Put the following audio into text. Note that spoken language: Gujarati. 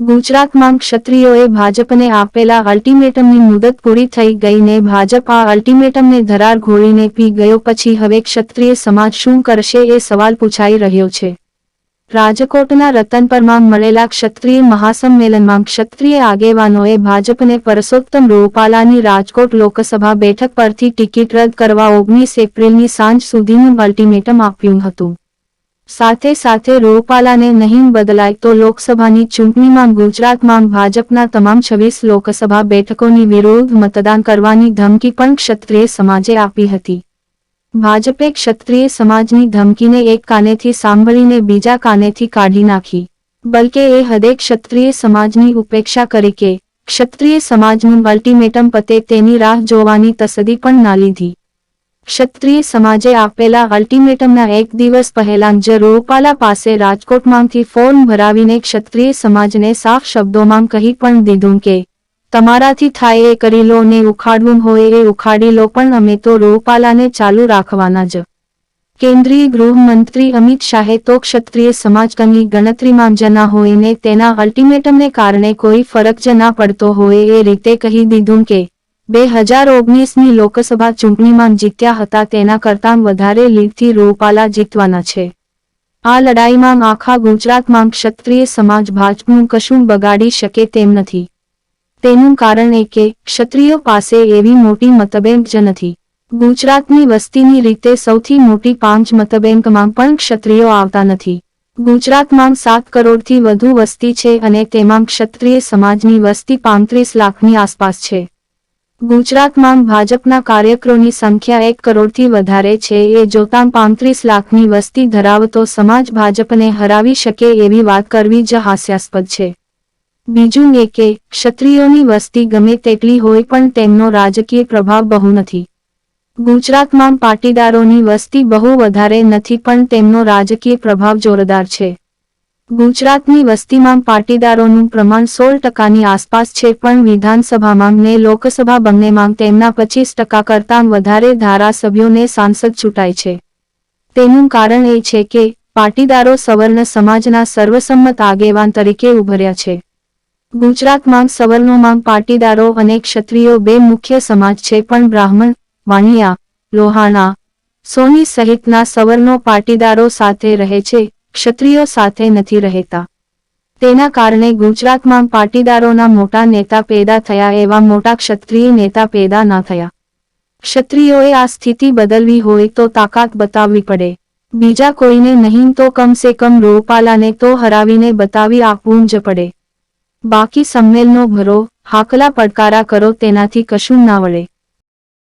ગુજરાતમાં ક્ષત્રિયોએ ભાજપને આપેલા અલ્ટિમેટમની મુદત પૂરી થઈ ગઈને ભાજપ આ અલ્ટિમેટમને ધરાર ઘોળીને પી ગયો. પછી હવે ક્ષત્રિય સમાજ શું કરશે એ સવાલ પૂછાઈ રહ્યો છે. રાજકોટના રતનપરમાં મળેલા ક્ષત્રિય મહાસંમેલનમાં ક્ષત્રિય આગેવાનોએ ભાજપને પરસોત્તમ રૂપાલાની રાજકોટ લોકસભા બેઠક પરથી ટિકિટ રદ કરવા ઓગણીસ એપ્રિલની સાંજ સુધીનું અલ્ટિમેટમ આપ્યું હતું. સાથે સાથે રૂપાલાને નહીં બદલાય તો લોકસભાની ચૂંટણીમાં ગુજરાતમાં ભાજપના તમામ છવ્વીસ લોકસભા બેઠકોની વિરોધ મતદાન કરવાની ધમકી પણ ક્ષત્રિય સમાજે આપી હતી. ભાજપે ક્ષત્રિય સમાજની ધમકીને એક કાનેથી સાંભળીને બીજા કાનેથી કાઢી નાખી. બલકે એ હદે ક્ષત્રિય સમાજની ઉપેક્ષા કરી કે, ક્ષત્રિય સમાજનું અલ્ટિમેટમ પતે તેની રાહ જોવાની તસદી પણ ના લીધી. ક્ષત્રિય સમાજે આપેલા અલ્ટિમેટમના એક દિવસ પહેલા જ રૂપાલા પાસે રાજકોટમાંથી ફોર્મ ભરાવીને ક્ષત્રિય સમાજને સાફ શબ્દોમાં કહી પણ દીધું કે, તમારાથી થાય એ કરી લો ને ઉખાડવું હોય એ ઉખાડી લો પણ અમે તો રૂપાલાને ચાલુ રાખવાના જ. કેન્દ્રીય ગૃહમંત્રી અમિત શાહે તો ક્ષત્રિય સમાજની ગણતરીમાં જ ના હોય ને તેના અલ્ટિમેટમને કારણે કોઈ ફરક જ ના પડતો હોય એ રીતે કહી દીધું કે બે હજાર ઓગણીસની લોકસભા ચૂંટણીમાં જીત્યા હતા તેના કરતાં વધારે લીડથી રૂપાલા જીતવાના છે. આ લડાઈમાં આખા ગુજરાતમાં ક્ષત્રિય સમાજ ભાજપનું કશું બગાડી શકે તેમ નથી. તેનું કારણ એ કે ક્ષત્રિયો પાસે એવી મોટી મતબેંક જ નથી. ગુજરાતની વસ્તીની રીતે સૌથી મોટી પાંચ મતબેંકમાં પણ ક્ષત્રિયો આવતા નથી. ગુજરાતમાં સાત કરોડથી વધુ વસ્તી છે અને તેમાં ક્ષત્રિય સમાજની વસ્તી પાંત્રીસ લાખની આસપાસ છે. ગુજરાતમાં ભાજપના કાર્યકરોની સંખ્યા એક કરોડથી વધારે છે. એ જોતાં પાંત્રીસ લાખની વસ્તી ધરાવતો સમાજ ભાજપને હરાવી શકે એવી વાત કરવી જ હાસ્યાસ્પદ છે. બીજું એ કે, ક્ષત્રિયોની વસ્તી ગમે તેટલી હોય પણ તેમનો રાજકીય પ્રભાવ બહુ નથી. ગુજરાતમાં પાટીદારોની વસ્તી બહુ વધારે નથી પણ તેમનો રાજકીય પ્રભાવ જોરદાર છે. ગુજરાતની વસ્તીમાં પાટીદારોનું પ્રમાણ સોળ ટકાની આસપાસ છે પણ વિધાનસભામાં ને લોકસભા બંનેમાં તેમના પચીસ ટકા કરતાં વધારે ધારાસભ્યોને સાંસદ ચૂંટાય છે. તેનું કારણ એ છે કે પાટીદારો સવર્ણ સમાજના સર્વસંમત આગેવાન તરીકે ઉભર્યા છે. ગુજરાતમાં સવર્ણોમાં પાટીદારો અને ક્ષત્રિયો બે મુખ્ય સમાજ છે પણ બ્રાહ્મણ, વાણિયા, લોહાણા, સોની સહિતના સવર્ણો પાટીદારો સાથે રહે છે. ક્ષત્રિયો સાથે નથી રહેતા. તેના કારણે ગુજરાતમાં પાટીદારોના મોટા નેતા પેદા થયા એવા મોટા ક્ષત્રિય નેતા પેદા ના થયા. ક્ષત્રિયોએ આ સ્થિતિ બદલવી હોય તો તાકાત બતાવવી પડે. બીજા કોઈને નહીં તો કમસે કમ રૂપાલાને તો હરાવીને બતાવી આપવું જ પડે. બાકી સંમેલનો ભરો, હાકલા પડકારા કરો તેનાથી કશું ના વળે.